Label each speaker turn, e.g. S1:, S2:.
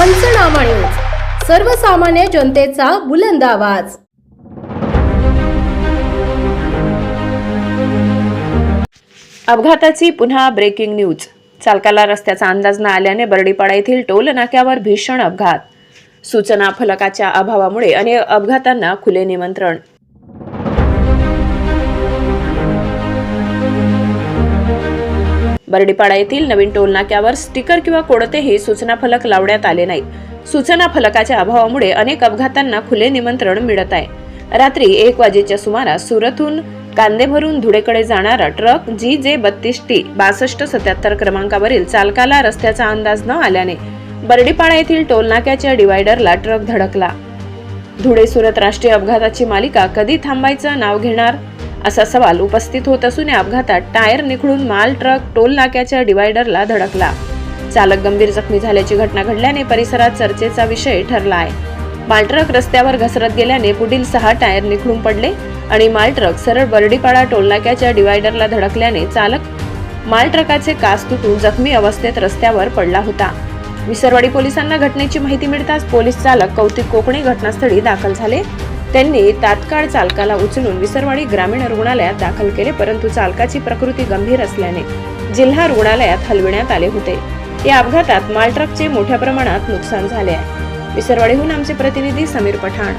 S1: पंचनामा न्यूज सर्वसामान्य जनतेचा बुलंद आवाज.
S2: अपघाताची पुन्हा ब्रेकिंग न्यूज चालकाला रस्त्याचा अंदाज न आल्याने बर्डीपाडा येथील टोल नाक्यावर भीषण अपघात. सूचना फलकाच्या अभावामुळे अनेक अपघातांना खुले निमंत्रण. बर्डीपाडा येथील नवीन टोलनाक्यावर स्टिकर किंवा कोणतेही सूचना फलक लावण्यात आले नाहीत. सूचना फलकाच्या अभावामुळे अनेक अपघातांना खुले निमंत्रण मिळत आहे. रात्री एक वाजेच्या सुमारास सुरतहून कांदे भरून धुळेकडे जाणारा ट्रक जी जे बत्तीस टी बासष्ट सत्याहत्तर क्रमांकावरील चालकाला रस्त्याचा अंदाज न आल्याने बर्डीपाडा येथील टोलनाक्याच्या डिवायडरला ट्रक धडकला. धुळे सुरत राष्ट्रीय अपघाताची मालिका कधी थांबायचं नाव घेणार? असा सवाल उपस्थित होत असून या अपघातात टायर निखळून माल ट्रक टोल नाक्याच्या डिवायडरला धडकला. चालक गंभीर जखमी झाल्याची घटना घडल्याने परिसरात चर्चेचा विषय ठरला आहे माल ट्रक रस्त्यावर घसरत गेल्याने पुढील सहा टायर निखळून पडले आणि माल ट्रक सरळ बर्डीपाडा टोलनाक्याच्या डिवायडरला धडकल्याने चालक माल ट्रकाचे कास तुटून जखमी अवस्थेत रस्त्यावर पडला होता. विसरवाडी पोलिसांना घटनेची माहिती मिळताच पोलीस चालक कौतिक कोकणे घटनास्थळी दाखल झाले. त्यांनी तात्काळ चालकाला उचलून विसरवाडी ग्रामीण रुग्णालयात दाखल केले परंतु चालकाची प्रकृती गंभीर असल्याने जिल्हा रुग्णालयात हलविण्यात आले होते. या अपघातात माल ट्रकचे मोठ्या प्रमाणात नुकसान झाले आहे. विसरवाडीहून आमचे प्रतिनिधी समीर पठाण.